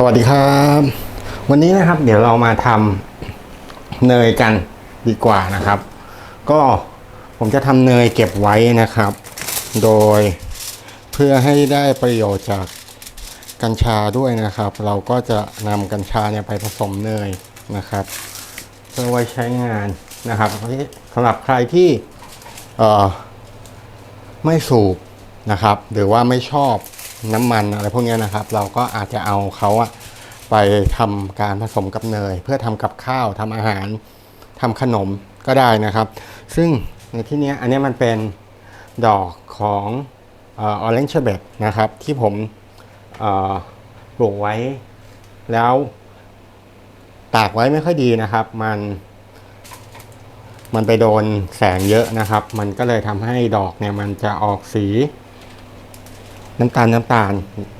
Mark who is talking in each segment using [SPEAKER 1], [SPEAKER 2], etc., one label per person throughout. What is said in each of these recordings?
[SPEAKER 1] สวัสดีครับ วันนี้นะครับ เดี๋ยวเรามาทำเนยกันดีกว่านะครับ ก็ผมจะทำเนยเก็บไว้นะครับ โดยเพื่อให้ได้ประโยชน์จากกัญชาด้วยนะครับ เราก็จะนำกัญชาเนี่ยไปผสมเนยนะครับ เพื่อไว้ใช้งานนะครับสำหรับใครที่เอ่อไม่สูบนะครับ หรือว่าไม่ชอบ น้ำมันอะไรพวกนี้นะครับ เราก็อาจจะเอาเขาอะไปทำการผสมกับเนย เพื่อทำกับข้าวทำอาหารทำขนมก็ได้นะครับ ซึ่งในที่นี้อันนี้มันเป็นดอกของออเรนจ์เบตนะครับ ที่ผมปลูกไว้แล้วตากไว้ไม่ค่อยดีนะครับ มัน มันไปโดนแสงเยอะนะครับ มันก็เลยทำให้ดอกเนี่ยมันจะออกสี น้ำตาลน้ำตาล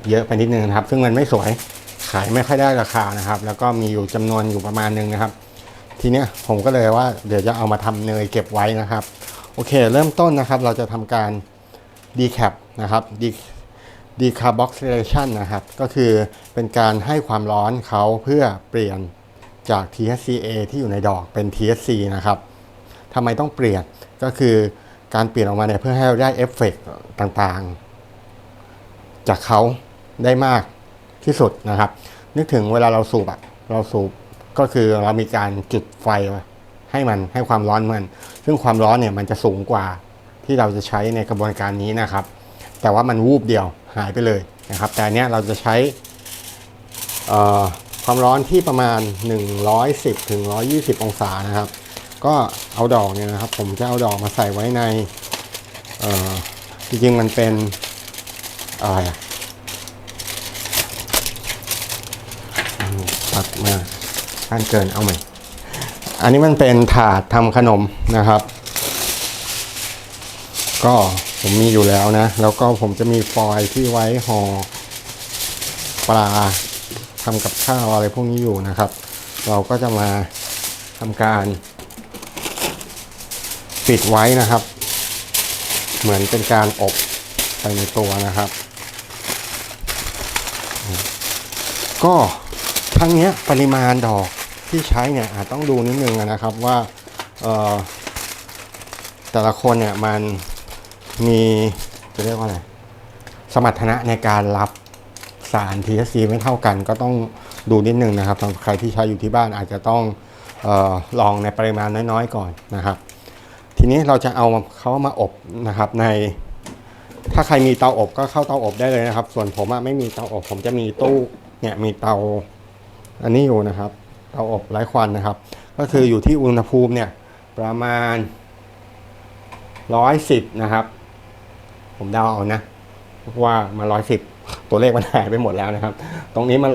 [SPEAKER 1] เยอะไปนิดนึงนะครับ ซึ่งมันไม่สวยขายไม่ค่อยได้ราคานะครับ แล้วก็มีอยู่จำนวนอยู่ประมาณนึงนะครับ ทีเนี้ยผมก็เลยว่าเดี๋ยวจะเอามาทำเนยเก็บไว้นะครับ โอเค เริ่มต้นนะครับเราจะทำการ decap นะครับ de- decarboxylation นนะครับ ก็คือเป็นการให้ความร้อนเขาเพื่อเปลี่ยนจาก THCA ที่อยู่ในดอกเป็น THC นะครับทำไมต้องเปลี่ยนก็คือการเปลี่ยนออกมาเนี่ยเพื่อให้เราได้เอฟเฟกต์ต่างๆ จากเขาได้มากที่สุดนะครับ นึกถึงเวลาเราสูบอะเราสูบก็คือเรามีการจุดไฟให้มันให้ความร้อนมัน ซึ่งความร้อนเนี่ยมันจะสูงกว่าที่เราจะใช้ในกระบวนการนี้นะครับ แต่ว่ามันวูบเดียวหายไปเลยนะครับ แต่อันเนี้ยเราจะใช้ความร้อนที่ประมาณ 110ถึง120 องศานะครับ ก็เอาดอกเนี่ยนะครับ ผมจะเอาดอกมาใส่ไว้ในจริงๆมันเป็น อะไรอะอืมตัดมาท่านเกินเอาใหม่ อันนี้มันเป็นถาดทำขนมนะครับ ก็ผมมีอยู่แล้วนะ แล้วก็ผมจะมีฟอยล์ที่ไว้ห่อปลาทำกับข้าวอะไรพวกนี้อยู่นะครับ เราก็จะมาทำการปิดไว้นะครับ เหมือนเป็นการอบไปในตัวนะครับ ก็ทั้งนี้ปริมาณดอกที่ใช้เนี่ยอาจต้องดูนิดนึงนะครับว่าแต่ละคนเนี่ยมันมีจะเรียกว่าอะไรสมรรถนะในการรับสาร THC ไม่เท่ากัน ก็ต้องดูนิดนึงนะครับสำหรับใครที่ใช้อยู่ที่บ้านอาจจะต้องออลองในปริมาณน้อยๆก่อนนะครับ ทีนี้เราจะเอาเขามาอบนะครับใน ถ้าใครมีเตาอบก็เข้าเตาอบได้เลยนะครับ ส่วนผมไม่มีเตาอบผมจะมีตู้ เนี่ยมีเตาอันนี้อยู่นะครับเตาอบไร้ควันนะครับ ก็คืออยู่ที่อุณหภูมิเนี่ยประมาณร้อยสิบนะครับ ผมเดาเอานะว่ามาร้อยสิบตัวเลขมันหายไปหมดแล้วนะครับ ตรงนี้มัน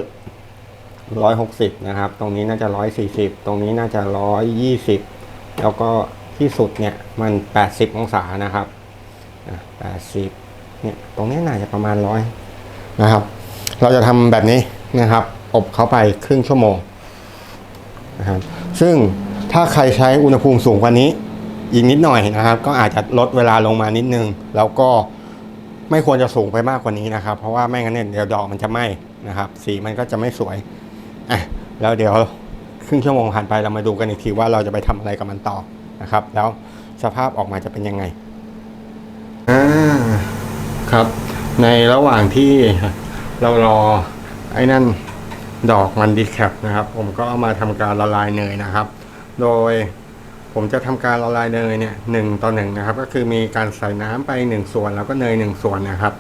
[SPEAKER 1] ร้อยหกสิบนะครับ ตรงนี้น่าจะร้อยสี่สิบตรงนี้น่าจะร้อยยี่สิบแล้วก็ที่สุดเนี่ยมันแปดสิบองศานะครับแปดสิบเนี่ยตรงนี้น่าจะประมาณร้อยนะครับ เราจะทำแบบนี้นะครับ อบเขาไปครึ่งชั่วโมงนะครับซึ่งถ้าใครใช้อุณหภูมิสูงกว่านี้ อีกนิดหน่อยนะครับ ก็อาจจะลดเวลาลงมานิดนึง แล้วก็ไม่ควรจะสูงไปมากกว่านี้นะครับ เพราะว่าไม่งั้นเนี่ยเดี๋ยวดอกมันจะไหม้นะครับ สีมันก็จะไม่สวยอะแล้วเดี๋ยวครึ่งชั่วโมงผ่านไปเรามาดูกันอีกทีว่าเราจะไปทำอะไรกับมันต่อนะครับ แล้วสภาพออกมาจะเป็นยังไงอ่าครับ ในระหว่างที่ เรารอไอ้นั่นดอกมันดีแคปนะครับ ผมก็เอามาทำการละลายเนยนะครับ โดยผมจะทำการละลายเนยเนี่ยหนึ่งต่อหนึ่งนะครับ ก็คือมีการใส่น้ำไปหนึ่งส่วนแล้วก็เนยหนึ่งส่วนนะครับ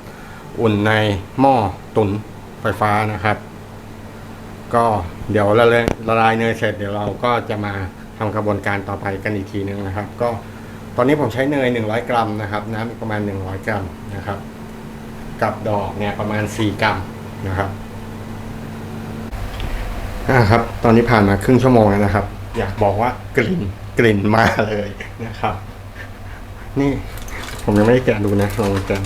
[SPEAKER 1] อุ่นในหม้อตุ๋นไฟฟ้านะครับ ก็เดี๋ยวละลยละลายเนยเสร็จเดี๋ยวเราก็จะมาทำกระบวนการต่อไปกันอีกทีนึงนะครับ ก็ตอนนี้ผมใช้เนย 100 กรัมนะครับ น้ำประมาณ 100 กรัมนะครับ กับดอกเนี่ยประมาณ 4 กรัมนะครับอ่าครับ ตอนนี้ผ่านมาครึ่งชั่วโมงแล้วนะครับ อยากบอกว่ากลิ่นกลิ่นมาเลยนะครับ นี่ผมยังไม่ได้แกะดูนะลองแกะ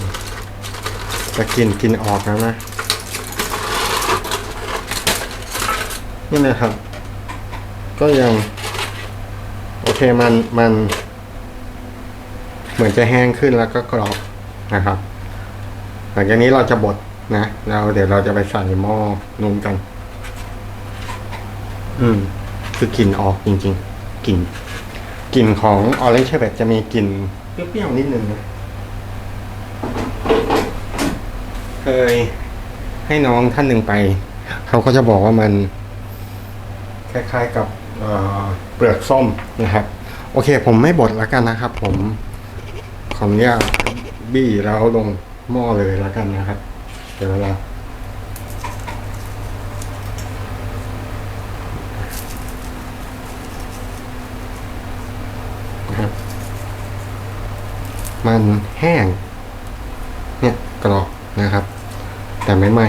[SPEAKER 1] จะกลิ่นกินออกแล้วนะ นี่นะครับ ก็ยัง โอเคมันมัน เหมือนจะแห้งขึ้นแล้วก็กรอบนะครับ ลังจากนี้เราจะบดนะแล้วเดี๋ยวเราจะไปใส่หม้อนุ่นกัน อืม คือกลิ่นออกจริง ๆกลิ่นกลิ่นของออเรนจ์เชเบตจะมีกลิ่นเปรี้ยวๆนิดนึงนะเคยให้น้องท่านหนึ่งไป เขาก็จะบอกว่ามันคล้ายๆกับเเปลือกส้มนะครับ โอเค ผมไม่บดแล้วกันนะครับ ผมขออนุญาตบี้แล้วลง หม้อเลยแล้วกันนะครับ เดี๋ยวเรานะครับมันแห้ง เนี่ยกรอบนะครับ แต่ไม่ไหม้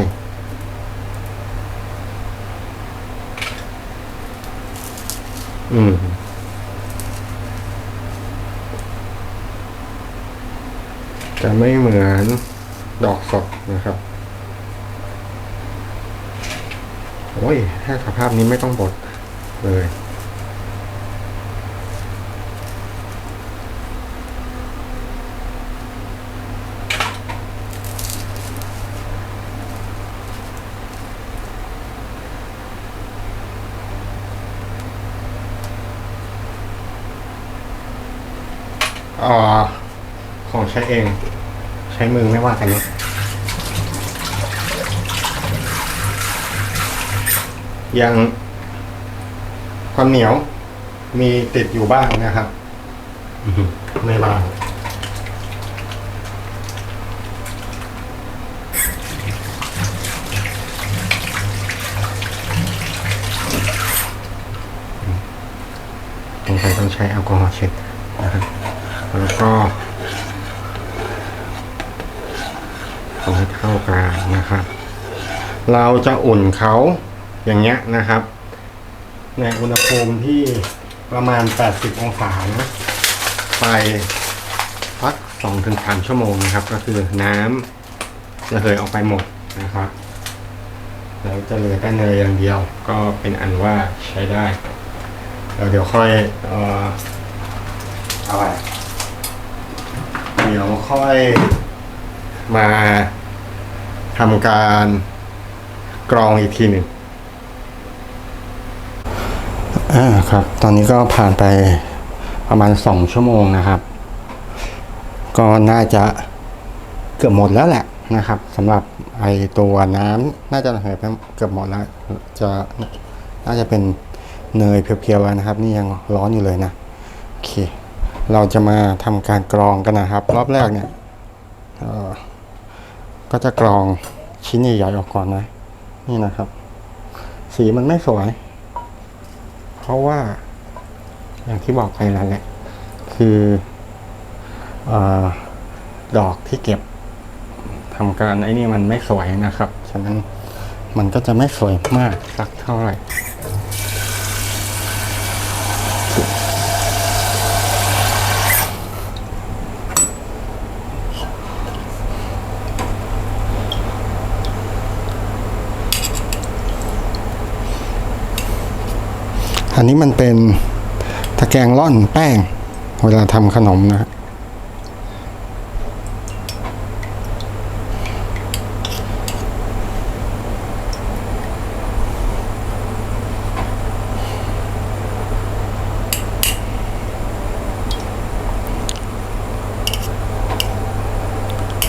[SPEAKER 1] อืม จะไม่เหมือนดอกสดนะครับ โอ้ยถ้าสภาพนี้ไม่ต้องบดเลยอ่า ของใช้เอง ใช้มือไม่ว่ากันนะยังความเหนียวมีติดอยู่บ้างนะครับอื้อหือไม่บางสงสัยต้องใช้แอลกอฮอล์เช็ดนะครับแล้วก็ ทำให้เข้ากันนะครับ เราจะอุ่นเขาอย่างเงี้ยนะครับ ในอุณหภูมิที่ประมาณ 80 องศานะไปพัก2-3ชั่วโมงนะครับ ก็คือน้ำระเหยออกไปหมดนะครับแล้วจะเหลือแต่เนยอย่างเดียว ก็เป็นอันว่าใช้ได้แล้วเดี๋ยวค่อยเอ่ออะไรเดี๋ยวค่อยมา ทำการกรองอีกทีหนึ่งอ่าครับ ตอนนี้ก็ผ่านไปประมาณสองชั่วโมงนะครับ ก็น่าจะเกือบหมดแล้วแหละนะครับสำหรับไอตัวน้ำน่าจะระเหยไปเกือบหมดแล้ว จะน่าจะเป็นเนยเพียวๆแล้วนะครับ นี่ยังร้อนอยู่เลยนะโอเค เราจะมาทำการกรองกันนะครับ รอบแรกเนี่ยเออ ก็จะกรองชิ้นใหญ่ๆออกก่อนนะ นี่นะครับ สีมันไม่สวย เพราะว่า อย่างที่บอกไปแล้วแหละ คือเออดอกที่เก็บทำการไอ้นี่มันไม่สวยนะครับ ฉะนั้นมันก็จะไม่สวยมากสักเท่าไหร่ อันนี้มันเป็นตะแกรงร่อนแป้ง เวลาทำขนมนะฮะ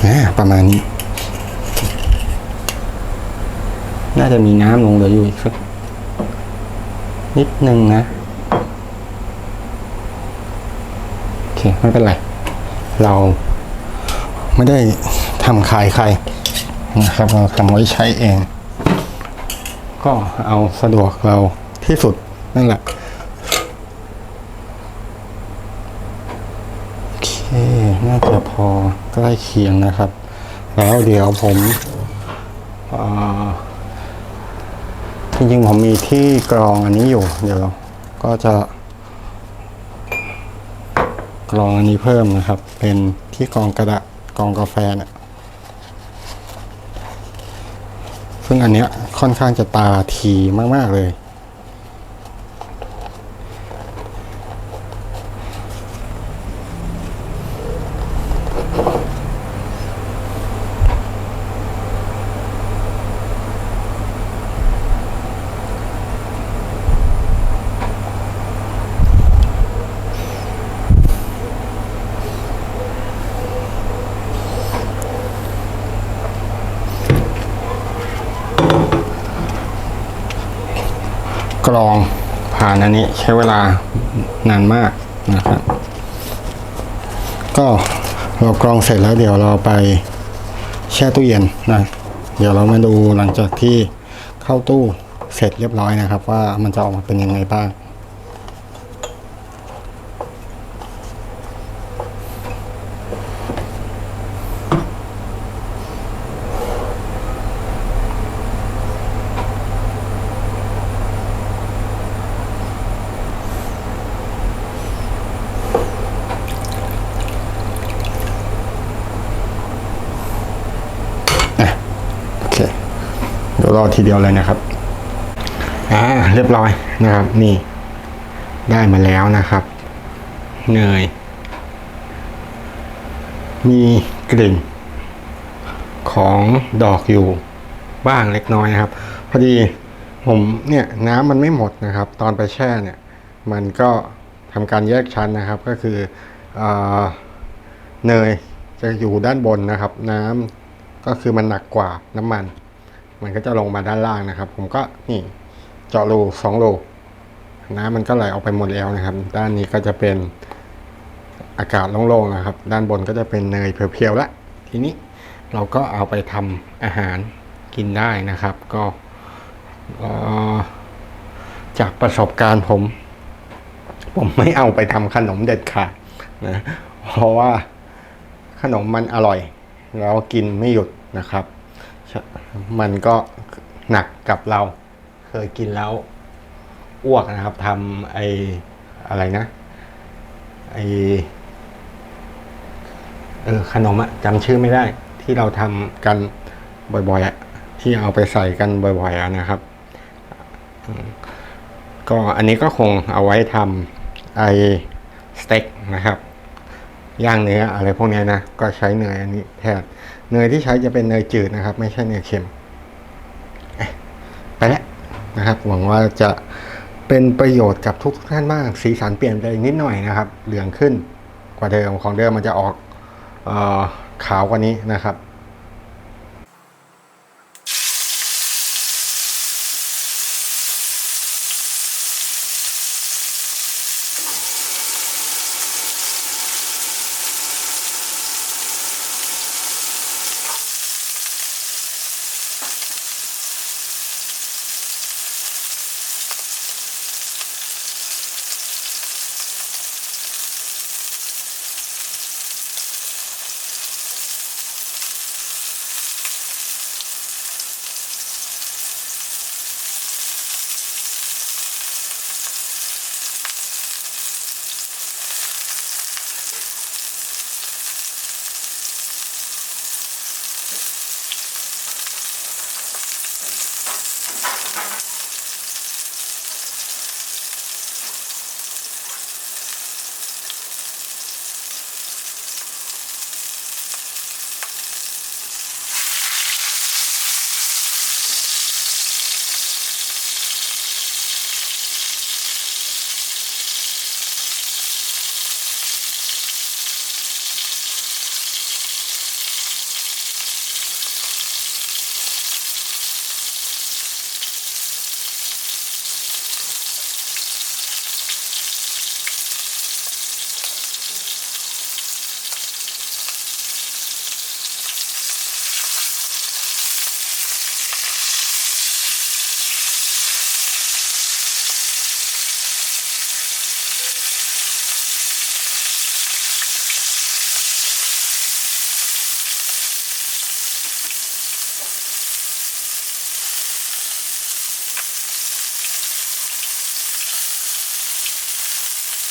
[SPEAKER 1] อ่าประมาณนี้ น่าจะมีน้ำลงเหลืออยู่อีกสัก นิดนึงนะโอเคไม่เป็นไร เราไม่ได้ทำขายใครนะครับเราทำไว้ใช้เอง ก็เอาสะดวกเราที่สุดนั่นแหละโอเคน่าจะพอใกล้เคียงนะครับ แล้วเดี๋ยวผมอ่า จริงๆผมมีที่กรองอันนี้อยู่ เดี๋ยวก็จะ กรองอันนี้เพิ่มนะครับ เป็นที่กรองกระดาษกรองกาแฟเนี่ยซึ่งอันเนี้ยค่อนข้างจะตาทีมาก ๆ เลย รองผ่านอันนี้ใช้เวลานานมากนะครับ ก็เรากรองเสร็จแล้วเดี๋ยวเราไปแช่ตู้เย็นนะเดี๋ยวเรามาดูหลังจากที่เข้าตู้เสร็จเรียบร้อยนะครับ ว่ามันจะออกมาเป็นยังไงบ้าง โอเค เดี๋ยว รอทีเดียวเลยนะครับอ่าเรียบร้อยนะครับ นี่ ได้มาแล้วนะครับเนยมีกลิ่น ของดอกอยู่บ้างเล็กน้อยนะครับ พอดีผมเนี่ยน้ำมันไม่หมดนะครับ ตอนไปแช่เนี่ย มันก็ทำการแยกชั้นนะครับ ก็คือเออเนยจะอยู่ด้านบนนะครับ น้ำก็คือมันหนักกว่าน้ำมัน มันก็จะลงมาด้านล่างนะครับ ผมก็นี่เจาะรูสองรูน้ำมันก็ไหลออกไปหมดแล้วนะครับ ด้านนี้ก็จะเป็นอากาศโล่งๆนะครับ ด้านบนก็จะเป็นเนยเพียวๆละ ทีนี้เราก็เอาไปทำอาหารกินได้นะครับ ก็จากประสบการณ์ผม ผมไม่เอาไปทำขนมเด็ดขาดนะเพราะว่าขนมมันอร่อย แล้วกินไม่หยุดนะครับ มันก็หนักกับเรา เคยกินแล้วอ้วกนะครับทำไออะไรนะไอเออขนมอะจำชื่อไม่ได้ ที่เราทำกันบ่อยๆอะที่เอาไปใส่กันบ่อยๆอะนะครับ ก็อันนี้ก็คงเอาไว้ทำไอสเต็กนะครับ ย่างเนื้ออะไรพวกนี้นะก็ใช้เนยอันนี้แทนเนยที่ใช้จะเป็นเนยจืดนะครับ ไม่ใช่เนยเค็มไปแล้วนะครับ หวังว่าจะเป็นประโยชน์กับทุกท่านมาก สีสันเปลี่ยนไปนิดหน่อยนะครับ เหลืองขึ้นกว่าเดิมของเดิมมันจะออกออขาวกว่านี้นะครับ